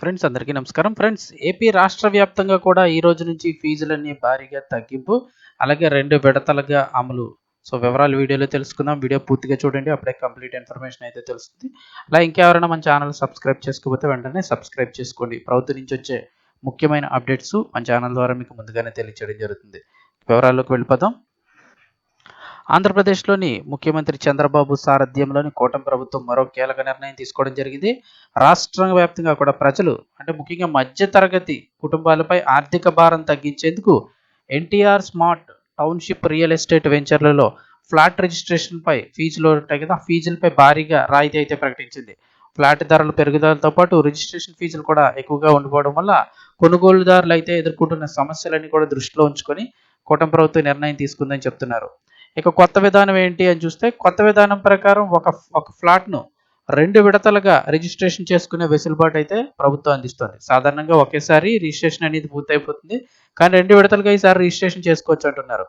Friends అందరికీ నమస్కారం. Friends AP రాష్ట్ర వ్యాప్తంగా కూడా ఈ రోజు నుంచి ఫీజులన్నీ భారీగా తగ్గింపు అలాగే రెండు విడతలుగా అమలు. సో వివరాలు వీడియోలో తెలుసుకుందాం. వీడియో పూర్తిగా చూడండి. అప్పుడే కంప్లీట్ ఇన్ఫర్మేషన్ అయితే తెలుస్తుంది. అలా ఇంకెవరైనా మన ఛానల్ సబ్స్క్రైబ్ చేసుకోకపోతే వెంటనే సబ్స్క్రైబ్ చేసుకోండి. ప్రభుత్వం నుంచి వచ్చే ముఖ్యమైన అప్డేట్స్ మన ఛానల్ ద్వారా మీకు ముందుగానే తెలియచేయడం జరుగుతుంది. వివరాల్లోకి వెళ్ళిపోదాం. ఆంధ్రప్రదేశ్లోని ముఖ్యమంత్రి చంద్రబాబు సారథ్యంలోని కూటమి ప్రభుత్వం మరో కీలక నిర్ణయం తీసుకోవడం జరిగింది. రాష్ట్ర వ్యాప్తంగా కూడా ప్రజలు అంటే ముఖ్యంగా మధ్యతరగతి కుటుంబాలపై ఆర్థిక భారం తగ్గించేందుకు NTR smart township real estate వెంచర్లలో flat రిజిస్ట్రేషన్పై ఫీజులు ఉంటాయి కదా ఫీజులపై భారీగా రాయితీ అయితే ప్రకటించింది. ఫ్లాట్ ధరల పెరుగుదలతో పాటు రిజిస్ట్రేషన్ ఫీజులు కూడా ఎక్కువగా ఉండిపోవడం వల్ల కొనుగోలుదారులు అయితే ఎదుర్కొంటున్న సమస్యలన్నీ కూడా దృష్టిలో ఉంచుకొని కూటమి ప్రభుత్వం నిర్ణయం తీసుకుందని చెప్తున్నారు. ఇక కొత్త విధానం ఏంటి అని చూస్తే కొత్త విధానం ప్రకారం ఒక ఒక ఫ్లాట్ను రెండు విడతలుగా రిజిస్ట్రేషన్ చేసుకునే వెసులుబాటు అయితే ప్రభుత్వం అందిస్తుంది. సాధారణంగా ఒకేసారి రిజిస్ట్రేషన్ అనేది పూర్తయిపోతుంది. కానీ రెండు విడతలుగా ఈసారి రిజిస్ట్రేషన్ చేసుకోవచ్చు అంటున్నారు.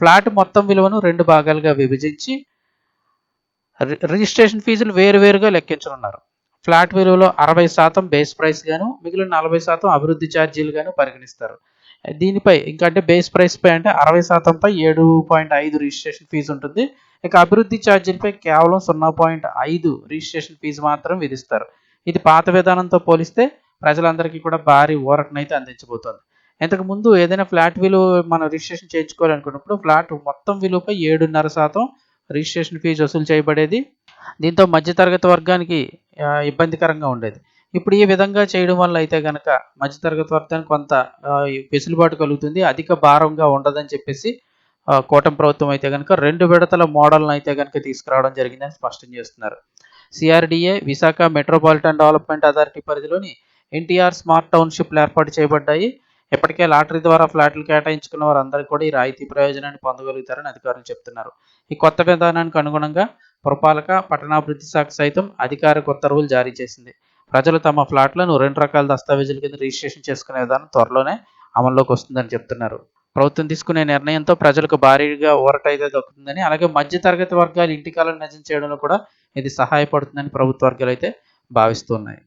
ఫ్లాట్ మొత్తం విలువను రెండు భాగాలుగా విభజించి రిజిస్ట్రేషన్ ఫీజులు వేరువేరుగా లెక్కించనున్నారు. ఫ్లాట్ విలువలో అరవై శాతం బేస్ ప్రైస్ గాను మిగిలిన నలభై శాతం అభివృద్ధి ఛార్జీలు గాను పరిగణిస్తారు. దీనిపై ఇంకా అంటే బేస్ ప్రైస్ పై అంటే అరవై శాతంపై ఏడు పాయింట్ ఐదు రిజిస్ట్రేషన్ ఫీజు ఉంటుంది. ఇక అభివృద్ధి ఛార్జీలపై కేవలం సున్నా పాయింట్ ఐదు రిజిస్ట్రేషన్ ఫీజు మాత్రం విధిస్తారు. ఇది పాత విధానంతో పోలిస్తే ప్రజలందరికీ కూడా భారీ ఊరటనైతే అందించబోతోంది. ఇంతకు ముందు ఏదైనా ఫ్లాట్ విలువ మనం రిజిస్ట్రేషన్ చేయించుకోవాలనుకున్నప్పుడు ఫ్లాట్ మొత్తం విలువపై ఏడున్నర శాతం రిజిస్ట్రేషన్ ఫీజు వసూలు చేయబడేది. దీంతో మధ్యతరగతి వర్గానికి ఇబ్బందికరంగా ఉండేది. ఇప్పుడు ఈ విధంగా చేయడం వల్ల అయితే కనుక మధ్యతరగతి వర్గానికి కొంత వెసులుబాటు కలుగుతుంది. అధిక భారంగా ఉండదని చెప్పేసి కూటమి ప్రభుత్వం అయితే కనుక రెండు విడతల మోడల్ని అయితే కనుక తీసుకురావడం జరిగిందని స్పష్టం చేస్తున్నారు. CRDA Visakha metropolitan development authority పరిధిలోని ఎన్టీఆర్ స్మార్ట్ టౌన్షిప్లు ఏర్పాటు చేయబడ్డాయి. ఇప్పటికే లాటరీ ద్వారా ఫ్లాట్లు కేటాయించుకున్న వారందరికీ కూడా ఈ రాయితీ ప్రయోజనాన్ని పొందగలుగుతారని అధికారులు చెప్తున్నారు. ఈ కొత్త విధానానికి అనుగుణంగా పురపాలక పట్టణాభివృద్ధి శాఖ సైతం అధికారిక ఉత్తర్వులు జారీ చేసింది. ప్రజలు తమ ఫ్లాట్లను రెండు రకాల దస్తావేజుల కింద రిజిస్ట్రేషన్ చేసుకునే విధానం త్వరలోనే అమల్లోకి వస్తుందని చెప్తున్నారు. ప్రభుత్వం తీసుకునే నిర్ణయంతో ప్రజలకు భారీగా ఊరట అయితే దక్కుతుందని అలాగే మధ్యతరగతి వర్గాలు ఇంటి కాలం నిజం చేయడంలో కూడా ఇది సహాయపడుతుందని ప్రభుత్వ వర్గాలు అయితే భావిస్తున్నాయి.